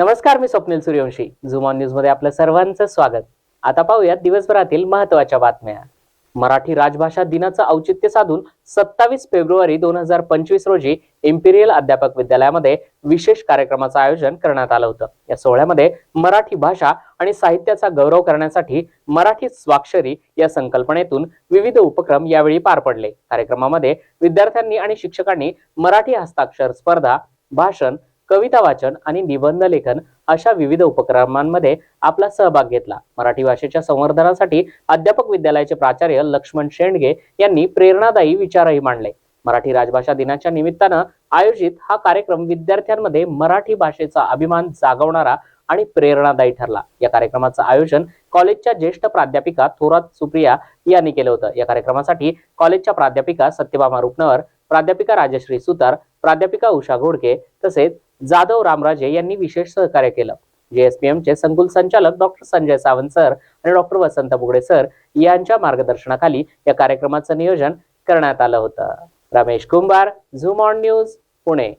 नमस्कार मी Swapnil Suryavanshi. Zoom on न्यूजमध्ये आपलं सर्वांचं स्वागत. आता पाहूयात दिवसभरातील महत्त्वाच्या बातम्या. मराठी राजभाषा दिनाचं औचित्य साधून सत्तावीस फेब्रुवारी दोन हजार पंचवीस रोजी इम्पिरियल अध्यापक विद्यालयामध्ये विशेष कार्यक्रमाचं आयोजन करण्यात आलं होतं. या सोहळ्यामध्ये मराठी भाषा आणि साहित्याचा गौरव करण्यासाठी मराठी स्वाक्षरी या संकल्पनेतून विविध उपक्रम यावेळी पार पडले. कार्यक्रमामध्ये विद्यार्थ्यांनी आणि शिक्षकांनी मराठी हस्ताक्षर स्पर्धा भाषण कविता वाचन आणि निबंध लेखन अशा विविध उपक्रमांमध्ये आपला सहभाग घेतला. मराठी भाषेच्या संवर्धनासाठी अध्यापक विद्यालयाचे प्राचार्य लक्ष्मण शेंडगे यांनी प्रेरणादायी विचारही मांडले. मराठी राजभाषा दिनाच्या निमित्तानं आयोजित हा कार्यक्रम विद्यार्थ्यांमध्ये मराठी भाषेचा अभिमान जागवणारा आणि प्रेरणादायी ठरला. या कार्यक्रमाचं आयोजन कॉलेजच्या ज्येष्ठ प्राध्यापिका थोरात सुप्रिया यांनी केलं होतं. या कार्यक्रमासाठी कॉलेजच्या प्राध्यापिका सत्यभामा रुपनवर प्राध्यापिका राजश्री सुतार प्राध्यापिका उषा घोडके तसेच जाधव रामराजे यांनी विशेष सहकार्य केलं. JSPM चे संकुल संचालक डॉक्टर संजय सावंत सर आणि डॉक्टर वसंत बुगडे सर यांच्या मार्गदर्शनाखाली या कार्यक्रमाचं नियोजन करण्यात आलं होतं. Ramesh Kumbhar zoom on news Pune.